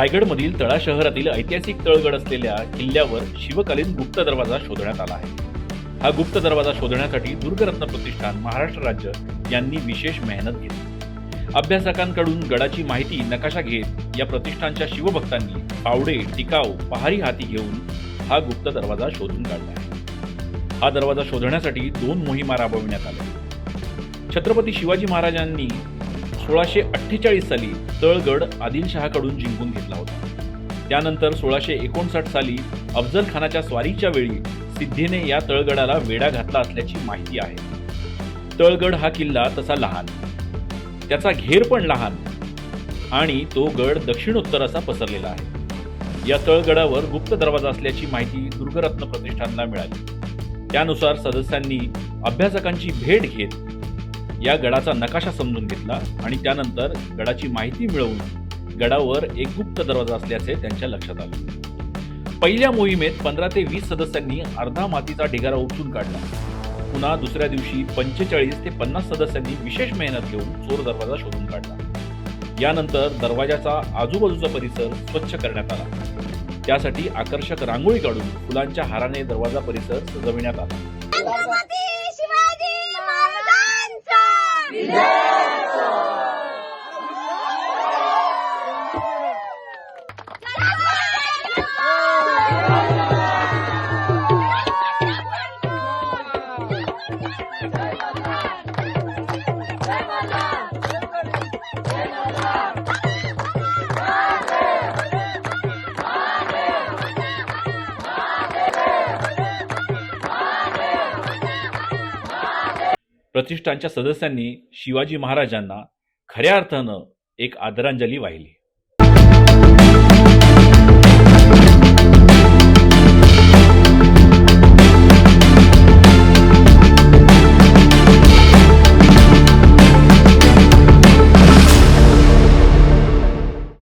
रायगडमधील तळा शहरातील ऐतिहासिक तळगड असलेल्या किल्ल्यावर शिवकालीन गुप्त दरवाजा शोधण्यात आला आहे. हा गुप्त दरवाजा शोधण्यासाठी दुर्गरत्न प्रतिष्ठान महाराष्ट्र राज्य यांनी विशेष मेहनत घेतली. अभ्यासकांकडून गडाची माहिती नकाशा घेत या प्रतिष्ठानच्या शिवभक्तांनी पावडे टिकाव पहारी हाती घेऊन हा गुप्त दरवाजा शोधून काढला आहे. हा दरवाजा शोधण्यासाठी दोन मोहिमा राबविण्यात आल्या. छत्रपती शिवाजी महाराजांनी सोळाशे अठ्ठेचाळीस साली तळगड आदिलशहाकडून जिंकून घेतला होता. त्यानंतर सोळाशे एकोणसाठ साली अफजल खानाच्या स्वारीच्या वेळी सिद्धीने या तळगडाला वेढा घातला असल्याची माहिती आहे. तळगड हा किल्ला तसा लहान त्याचा घेर पण लहान आणि तो गड दक्षिणोत्तर असा पसरलेला आहे. या तळगडावर गुप्त दरवाजा असल्याची माहिती दुर्गरत्न प्रतिष्ठानला मिळाली. त्यानुसार सदस्यांनी अभ्यासकांची भेट घेत या गडाचा नकाशा समजून घेतला आणि त्यानंतर गडाची माहिती मिळवून गडावर एक गुप्त दरवाजा असल्याचे त्यांच्या लक्षात आले. पहिल्या मोहिमेत पंधरा ते वीस सदस्यांनी अर्धा मातीचा ढिगारा उचलून काढला. पुन्हा दुसऱ्या दिवशी पंचेचाळीस ते पन्नास सदस्यांनी विशेष मेहनत घेऊन चोर दरवाजा शोधून काढला. यानंतर दरवाजाचा आजूबाजूचा परिसर स्वच्छ करण्यात आला. त्यासाठी आकर्षक रांगोळी काढून फुलांच्या हाराने दरवाजा परिसर सजविण्यात आला. Yeah. प्रतिष्ठानच्या सदस्यांनी शिवाजी महाराजांना खऱ्या अर्थानं एक आदरांजली वाहिली.